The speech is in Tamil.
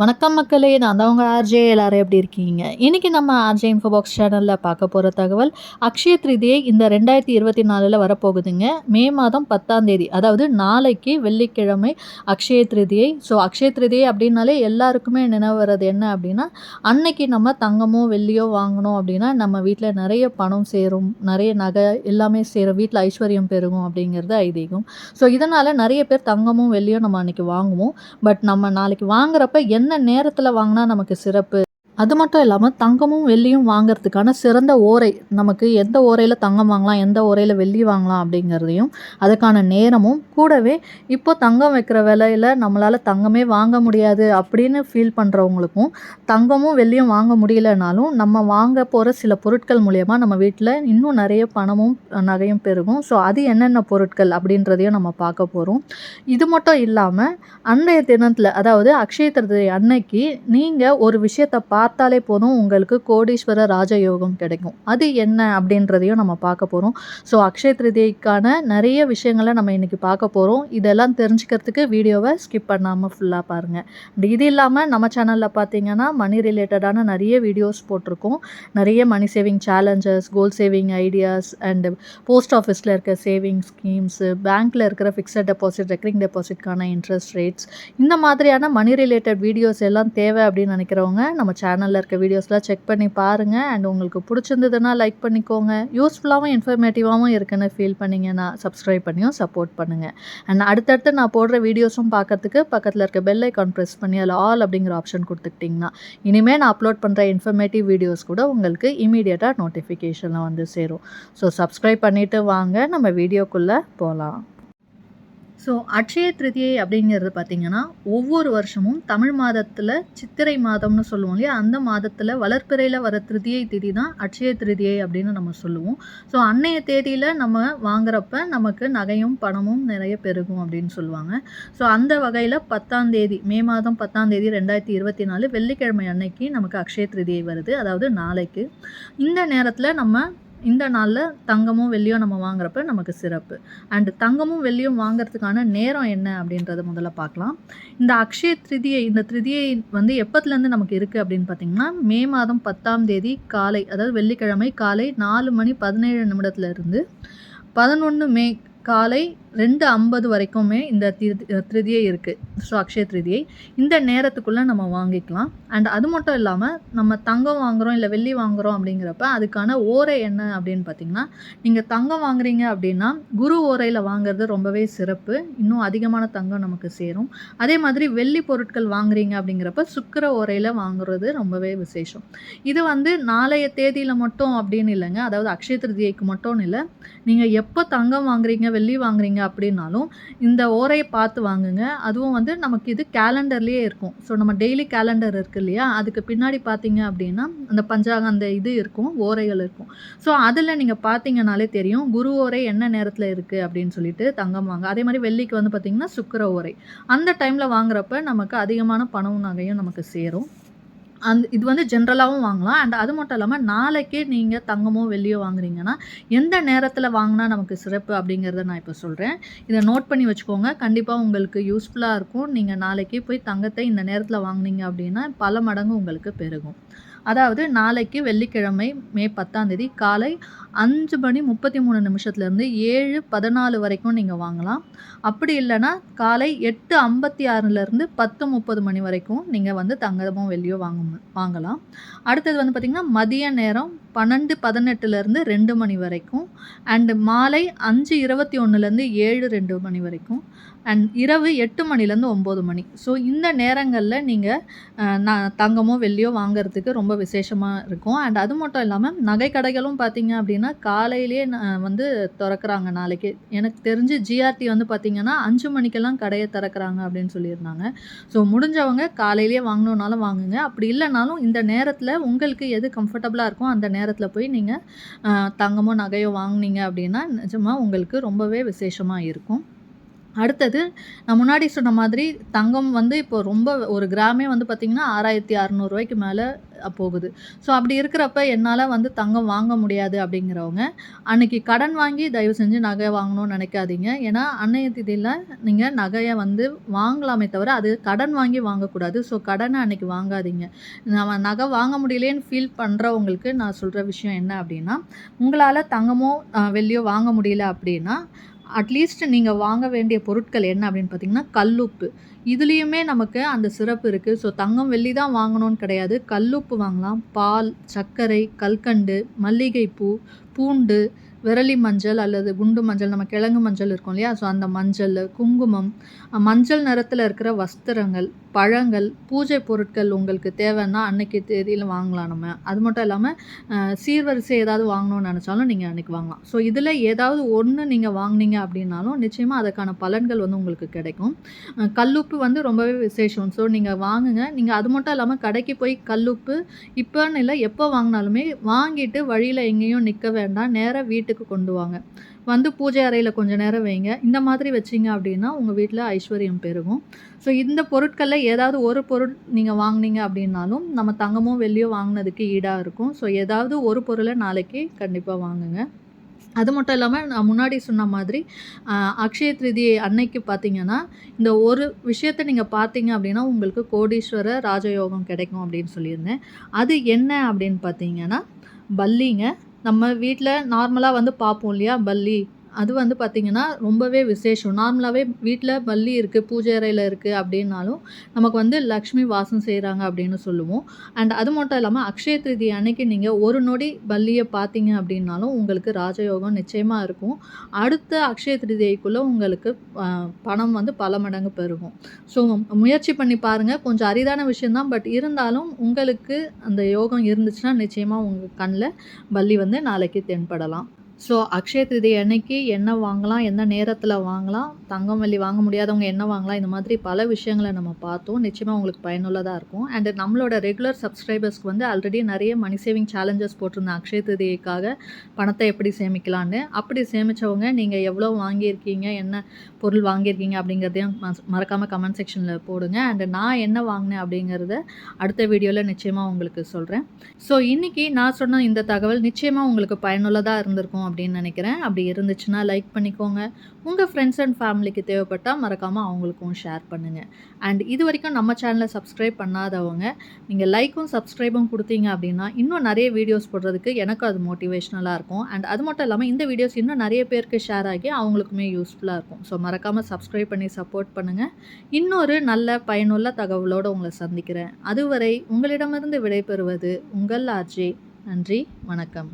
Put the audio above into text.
வணக்கம் மக்களே நான் தான் உங்கள் ஆர்ஜே. எல்லாரும் எப்படி இருக்கீங்க? இன்றைக்கி நம்ம ஆர்ஜே இன்ஃபோ பாக்ஸ் சேனலில் பார்க்க போகிற தகவல் அக்ஷய திருதியை இந்த ரெண்டாயிரத்தி இருபத்தி நாலில் வரப்போகுதுங்க. மே மாதம் பத்தாம் தேதி அதாவது நாளைக்கு வெள்ளிக்கிழமை அக்ஷய திருதியை. ஸோ அக்ஷய திருதியை அப்படின்னாலே எல்லாருக்குமே நினைவு வர்றது என்ன அப்படின்னா அன்னைக்கு நம்ம தங்கமோ வெள்ளியோ வாங்கணும் அப்படின்னா நம்ம வீட்டில் நிறைய பணம் சேரும். நிறைய நகை எல்லாமே சேரும். வீட்டில் ஐஸ்வர்யம் பெருகும் அப்படிங்கிறது ஐதீகம். ஸோ இதனால் நிறைய பேர் தங்கமும் வெள்ளியும் நம்ம அன்னைக்கு வாங்குவோம். பட் நம்ம நாளைக்கு வாங்குறப்ப என்ன நேரத்தில் வாங்கினா நமக்கு சிறப்பு? அது மட்டும் இல்லாமல் தங்கமும் வெள்ளியும் வாங்குறதுக்கான சிறந்த ஓரை நமக்கு எந்த ஓரையில் தங்கம் வாங்கலாம் எந்த ஓரையில் வெள்ளி வாங்கலாம் அப்படிங்கிறதையும் அதுக்கான நேரமும் கூடவே இப்போ தங்கம் வைக்கிற விலையில் நம்மளால் தங்கமே வாங்க முடியாது அப்படின்னு ஃபீல் பண்ணுறவங்களுக்கும் தங்கமும் வெள்ளியும் வாங்க முடியலனாலும் நம்ம வாங்க போகிற சில பொருட்கள் மூலயமா நம்ம வீட்டில் இன்னும் நிறைய பணமும் நகையும் பெருகும். ஸோ அது என்னென்ன பொருட்கள் அப்படின்றதையும் நம்ம பார்க்க போகிறோம் இது மட்டும் இல்லாமல் அன்றைய தினத்தில் அதாவது அக்ஷய திருதி அன்னைக்கு நீங்கள் ஒரு விஷயத்தை பார்த்தாலே போதும் உங்களுக்கு கோடீஸ்வர ராஜயோகம் கிடைக்கும். அது என்ன அப்படின்றதையும் நம்ம பார்க்க போகிறோம் ஸோ அக்ஷய திருதியைக்கான நிறைய விஷயங்களை நம்ம இன்றைக்கி பார்க்க போகிறோம் இதெல்லாம் தெரிஞ்சுக்கிறதுக்கு வீடியோவை ஸ்கிப் பண்ணாமல் ஃபுல்லாக பாருங்கள் இது இல்லாமல் நம்ம சேனலில் பார்த்தீங்கன்னா மணி ரிலேட்டடான நிறைய வீடியோஸ் போட்டிருக்கோம். நிறைய money saving challenges goal saving ideas and post ஆஃபீஸில் இருக்க சேவிங் ஸ்கீம்ஸு பேங்க்கில் இருக்கிற ஃபிக்ஸட் டெபாசிட் ரெக்கரிங் டெபாசிட்கான இன்ட்ரெஸ்ட் ரேட்ஸ் இந்த மாதிரியான மணி ரிலேட்டட் வீடியோஸ் எல்லாம் தேவை அப்படின்னு நினைக்கிறவங்க நம்ம சேனலில் இருக்க வீடியோஸ்லாம் செக் பண்ணி பாருங்கள் அண்ட் உங்களுக்கு பிடிச்சிருந்ததுன்னா லைக் பண்ணிக்கோங்க. யூஸ்ஃபுல்லாகவும் இன்ஃபர்மேட்டிவாகவும் இருக்குன்னு ஃபீல் பண்ணிங்கன்னா சப்ஸ்கிரைப் பண்ணியும் சப்போர்ட் பண்ணுங்கள் அண்ட் அடுத்தடுத்து நான் போடுற வீடியோஸும் பார்க்கறதுக்கு பக்கத்தில் இருக்க பெல் ஐக்கான் ப்ரெஸ் பண்ணி அதில் ஆல் அப்படிங்கிற ஆப்ஷன் கொடுத்துக்கிட்டிங்கன்னா இனிமேல் நான் அப்லோட் பண்ணுற இன்ஃபர்மேட்டிவ் வீடியோஸ் கூட உங்களுக்கு இமீடியட்டாக நோட்டிஃபிகேஷனில் வந்து சேரும். ஸோ சப்ஸ்கிரைப் பண்ணிவிட்டு வாங்க. நம்ம வீடியோக்குள்ளே போகலாம் ஸோ அட்சய திருதியை அப்படிங்கிறது பார்த்திங்கன்னா ஒவ்வொரு வருஷமும் தமிழ் மாதத்தில் சித்திரை மாதம்னு சொல்லுவோம் இல்லையா? அந்த மாதத்தில் வளர்ப்பிறையில் வர திருதியை திதி தான் அட்சய திருதியை அப்படின்னு நம்ம சொல்லுவோம். ஸோ அன்னைய தேதியில் நம்ம வாங்குறப்ப நமக்கு நகையும் பணமும் நிறைய பெருகும் அப்படின்னு சொல்லுவாங்க. ஸோ அந்த வகையில் பத்தாம் தேதி மே மாதம் பத்தாம் தேதி ரெண்டாயிரத்தி இருபத்தி நாலு வெள்ளிக்கிழமை அன்னைக்கு நமக்கு அக்ஷய திருதியை வருது. அதாவது நாளைக்கு. இந்த நேரத்தில் நம்ம இந்த நாளில் தங்கமும் வெள்ளியும் நம்ம வாங்குறப்ப நமக்கு சிறப்பு. அண்டு தங்கமும் வெள்ளியும் வாங்குறதுக்கான நேரம் என்ன அப்படின்றத முதல்ல பார்க்கலாம். இந்த அக்ஷய திருதியை இந்த திருதியை வந்து எப்பத்துலேருந்து நமக்கு இருக்குது அப்படின்னு பார்த்தீங்கன்னா மே மாதம் பத்தாம் தேதி காலை அதாவது வெள்ளிக்கிழமை காலை நாலு மணி பதினேழு நிமிடத்துலேருந்து பதினொன்று மே காலை ரெண்டு ஐம்பது வரைக்குமே இந்த திரு திருதியை இருக்குது ஸோ அக்ஷய திருதியை. இந்த நேரத்துக்குள்ளே நம்ம வாங்கிக்கலாம். அண்ட் அது மட்டும் இல்லாமல் நம்ம தங்கம் வாங்குகிறோம் இல்லை வெள்ளி வாங்குகிறோம் அப்படிங்கிறப்ப அதுக்கான ஓரை என்ன அப்படின்னு பார்த்தீங்கன்னா நீங்கள் தங்கம் வாங்குறீங்க அப்படின்னா குரு ஓரையில் வாங்குறது ரொம்பவே சிறப்பு. இன்னும் அதிகமான தங்கம் நமக்கு சேரும். அதே மாதிரி வெள்ளி பொருட்கள் வாங்குறீங்க அப்படிங்கிறப்ப சுக்கர ஓரையில் வாங்குறது ரொம்பவே விசேஷம். இது வந்து நாளைய தேதியில் மட்டும் அப்படின்னு இல்லைங்க. அதாவது அக்ஷய திருதியைக்கு மட்டும் இல்லை. நீங்கள் எப்போ தங்கம் வாங்குறீங்க வெள்ளி வாங்குறீங்க அப்படின்னாலும் இந்த ஓரையை பார்த்து வாங்குங்க. அதுவும் வந்து நமக்கு இது கேலண்டர்லேயே இருக்கும். ஸோ நம்ம டெய்லி கேலண்டர் இருக்குது இல்லையா? அதுக்கு பின்னாடி பார்த்தீங்க அப்படின்னா அந்த பஞ்சாங்க அந்த இது இருக்கும் ஓரைகள் இருக்கும். ஸோ அதில் நீங்கள் பார்த்தீங்கனாலே தெரியும் குரு ஓரை என்ன நேரத்தில் இருக்குது அப்படின்னு சொல்லிட்டு தங்கம் வாங்க. அதே மாதிரி வெள்ளிக்கு வந்து பார்த்திங்கன்னா சுக்கர ஓரை. அந்த டைமில் வாங்குறப்ப நமக்கு அதிகமான பணம் நகையும் நமக்கு சேரும். அந் இது வந்து ஜென்ரலாகவும் வாங்கலாம். அண்ட் அது மட்டும் இல்லாமல் நாளைக்கே நீங்கள் தங்கமோ வெள்ளியோ வாங்குறீங்கன்னா எந்த நேரத்தில் வாங்கினா நமக்கு சிறப்பு அப்படிங்கிறத நான் இப்போ சொல்கிறேன் இதை நோட் பண்ணி வச்சுக்கோங்க. கண்டிப்பாக உங்களுக்கு யூஸ்ஃபுல்லாக இருக்கும். நீங்கள் நாளைக்கே போய் தங்கத்தை இந்த நேரத்தில் வாங்குனீங்க அப்படின்னா பல மடங்கு உங்களுக்கு பெருகும். அதாவது நாளைக்கு வெள்ளிக்கிழமை மே பத்தாம் தேதி காலை அஞ்சு மணி முப்பத்தி மூணு நிமிஷத்துலேருந்து ஏழு பதினாலு வரைக்கும் நீங்கள் வாங்கலாம். அப்படி இல்லைன்னா காலை எட்டு ஐம்பத்தி ஆறுலேருந்து பத்து முப்பது மணி வரைக்கும் நீங்கள் வந்து தங்கமும் வெள்ளியோ வாங்க வாங்கலாம். அடுத்தது வந்து பார்த்திங்கன்னா மதிய நேரம் பன்னெண்டு பதினெட்டுலேருந்து ரெண்டு மணி வரைக்கும். அண்டு மாலை அஞ்சு இருபத்தி ஒன்றுலேருந்து ஏழு ரெண்டு மணி வரைக்கும். அண்ட் இரவு எட்டு மணிலேருந்து ஒம்பது மணி. ஸோ இந்த நேரங்களில் நீங்கள் நான் தங்கமோ வெள்ளியோ வாங்குறதுக்கு ரொம்ப விசேஷமாக இருக்கும். அண்ட் அது மட்டும் இல்லாமல் நகை கடைகளும் பார்த்தீங்க அப்படின்னா காலையிலே வந்து திறக்கிறாங்க நாளைக்கு. எனக்கு தெரிஞ்சு ஜிஆர்டி வந்து பார்த்திங்கன்னா அஞ்சு மணிக்கெல்லாம் கடையை திறக்கிறாங்க அப்படின்னு சொல்லியிருந்தாங்க. ஸோ முடிஞ்சவங்க காலையிலேயே வாங்கணுன்னாலும் வாங்குங்க. அப்படி இல்லைனாலும் இந்த நேரத்தில் உங்களுக்கு எது கம்ஃபர்டபுளாக இருக்கோ அந்த நேரம் நேரத்தில் போய் நீங்கள் தங்கமோ நகையோ வாங்குனீங்க அப்படின்னா நிஜமாக உங்களுக்கு ரொம்பவே விசேஷமாக இருக்கும். அடுத்தது நான் முன்னாடி சொன்ன மாதிரி தங்கம் வந்து இப்போ ரொம்ப ஒரு கிராமே வந்து பார்த்திங்கன்னா ஆறாயிரத்தி அறநூறுவாய்க்கு மேலே போகுது. ஸோ அப்படி இருக்கிறப்ப என்னால் வந்து தங்கம் வாங்க முடியாது அப்படிங்கிறவங்க அன்னைக்கு கடன் வாங்கி தயவு செஞ்சு நகை வாங்கணும்னு நினைக்காதீங்க. ஏன்னா அன்னைய திதியில் நீங்கள் நகையை வந்து வாங்கலாமே தவிர அது கடன் வாங்கி வாங்கக்கூடாது. ஸோ கடனை அன்னைக்கு வாங்காதீங்க. நம்ம நகை வாங்க முடியலேன்னு ஃபீல் பண்ணுறவங்களுக்கு நான் சொல்கிற விஷயம் என்ன அப்படின்னா உங்களால் தங்கமோ வெள்ளியோ வாங்க முடியல அப்படின்னா அட்லீஸ்ட் நீங்கள் வாங்க வேண்டிய பொருட்கள் என்ன அப்படின்னு பார்த்தீங்கன்னா கல்லுப்பு. இதுலேயுமே நமக்கு அந்த சிறப்பு இருக்குது ஸோ தங்கம் வெள்ளி தான் வாங்கணும்னு கிடையாது. கல்லுப்பு வாங்கலாம். பால் சர்க்கரை கல்கண்டு மல்லிகைப்பூ பூண்டு விரலி மஞ்சள் அல்லது குண்டு மஞ்சள் நம்ம கிழங்கு மஞ்சள் இருக்கும் இல்லையா? ஸோ அந்த மஞ்சள் குங்குமம் மஞ்சள் நிறத்தில் இருக்கிற வஸ்திரங்கள் பழங்கள் பூஜை பொருட்கள் உங்களுக்கு தேவைன்னா அன்னைக்கு தேதியில் வாங்கலாம் நம்ம. அது மட்டும் இல்லாமல் சீர்வரிசை ஏதாவது வாங்கணும்னு நினச்சாலும் நீங்கள் அன்றைக்கி வாங்கலாம். ஸோ இதில் ஏதாவது ஒன்று நீங்கள் வாங்குனீங்க அப்படின்னாலும் நிச்சயமாக அதற்கான பலன்கள் வந்து உங்களுக்கு கிடைக்கும். கல்லுப்பு வந்து ரொம்பவே விசேஷம். ஸோ நீங்கள் வாங்குங்க. நீங்கள் அது மட்டும் இல்லாமல் கடைக்கு போய் கல்லுப்பு இப்போன்னு இல்லை எப்போ வாங்கினாலுமே வாங்கிட்டு வழியில் எங்கேயும் நிற்க வேண்டாம். நேராக வீட்டு வீட்டுக்கு கொண்டு வாங்க. வந்து பூஜை அறையில் கொஞ்ச நேரம் வைங்க. இந்த மாதிரி வச்சிங்க அப்படின்னா உங்கள் வீட்டில் ஐஸ்வர்யம் பெருகும். ஸோ இந்த பொருட்களில் ஏதாவது ஒரு பொருள் நீங்கள் வாங்குனீங்க அப்படின்னாலும் நம்ம தங்கமோ வெள்ளியோ வாங்கினதுக்கு ஈடாக இருக்கும். ஸோ ஏதாவது ஒரு பொருளை நாளைக்கு கண்டிப்பாக வாங்குங்க. அது மட்டும் இல்லாமல் நான் முன்னாடி சொன்ன மாதிரி அக்ஷய திருதியை அன்னைக்கு பார்த்தீங்கன்னா இந்த ஒரு விஷயத்தை நீங்கள் பார்த்தீங்க அப்படின்னா உங்களுக்கு கோடீஸ்வர ராஜயோகம் கிடைக்கும் அப்படின்னு சொல்லியிருந்தேன். அது என்ன அப்படின்னு பார்த்தீங்கன்னா பல்லிங்க நம்ம வீட்டில் நார்மலாக வந்து பார்ப்போம் இல்லையா? பல்லி. அது வந்து பார்த்திங்கன்னா ரொம்பவே விசேஷம். நார்மலாகவே வீட்டில் பள்ளி இருக்குது பூஜை அறையில் இருக்குது அப்படின்னாலும் நமக்கு வந்து லக்ஷ்மி வாசம் செய்கிறாங்க அப்படின்னு சொல்லுவோம். அண்ட் அது மட்டும் இல்லாமல் அக்ஷய திருதி அன்னைக்கு நீங்கள் ஒரு நொடி பள்ளியை பார்த்தீங்க அப்படின்னாலும் உங்களுக்கு ராஜயோகம் நிச்சயமாக இருக்கும். அடுத்த அக்ஷய திருதியைக்குள்ளே உங்களுக்கு பணம் வந்து பல மடங்கு பெருகும். ஸோ முயற்சி பண்ணி பாருங்கள் கொஞ்சம் அரிதான விஷயந்தான் பட் இருந்தாலும் உங்களுக்கு அந்த யோகம் இருந்துச்சுன்னா நிச்சயமாக உங்கள் கண்ணில் பள்ளி வந்து நாளைக்கு தென்படலாம். ஸோ அக்ஷய திருதி அன்னைக்கு என்ன வாங்கலாம் எந்த நேரத்தில் வாங்கலாம் தங்கம் வெள்ளி வாங்க முடியாதவங்க என்ன வாங்கலாம் இந்த மாதிரி பல விஷயங்களை நம்ம பார்த்தோம். நிச்சயமாக உங்களுக்கு பயனுள்ளதாக இருக்கும். அண்டு நம்மளோட ரெகுலர் சப்ஸ்கிரைபர்ஸ்க்கு வந்து ஆல்ரெடி நிறைய மணி சேவிங் சேலஞ்சஸ் போட்டிருந்தேன் அக்ஷய திருதிக்காக பணத்தை எப்படி சேமிக்கலான்னு அப்படி சேமித்தவங்க நீங்கள் எவ்வளோ வாங்கியிருக்கீங்க என்ன பொருள் வாங்கியிருக்கீங்க அப்படிங்கிறதையும் மறக்காமல் கமெண்ட் செக்ஷனில் போடுங்க. அண்ட் நான் என்ன வாங்கினேன் அப்படிங்கிறத அடுத்த வீடியோவில் நிச்சயமாக உங்களுக்கு சொல்கிறேன் ஸோ இன்றைக்கி நான் சொன்ன இந்த தகவல் நிச்சயமாக உங்களுக்கு பயனுள்ளதாக இருந்திருக்கும் அப்படின்னு நினைக்கிறேன். அப்படி இருந்துச்சுன்னா லைக் பண்ணிக்கோங்க. உங்கள் ஃப்ரெண்ட்ஸ் அண்ட் ஃபேமிலிக்கு தேவைப்பட்டால் மறக்காமல் அவங்களுக்கும் ஷேர் பண்ணுங்கள் அண்ட் இது வரைக்கும் நம்ம சேனலை சப்ஸ்கிரைப் பண்ணாதவங்க நீங்கள் லைக்கும் சப்ஸ்கிரைபும் கொடுத்தீங்க அப்படின்னா இன்னும் நிறைய வீடியோஸ் போடுறதுக்கு எனக்கு அது மோட்டிவேஷ்னலாக இருக்கும். அண்ட் அது மட்டும் இல்லாமல் இந்த வீடியோஸ் இன்னும் நிறைய பேருக்கு ஷேர் ஆகி அவங்களுக்குமே யூஸ்ஃபுல்லாக இருக்கும். ஸோ மறக்காமல் சப்ஸ்கிரைப் பண்ணி சப்போர்ட் பண்ணுங்கள் இன்னொரு நல்ல பயனுள்ள தகவலோடு உங்களை சந்திக்கிறேன். அதுவரை உங்களிடமிருந்து விடைபெறுவது உங்கள் ஆர்ஜே. நன்றி வணக்கம்.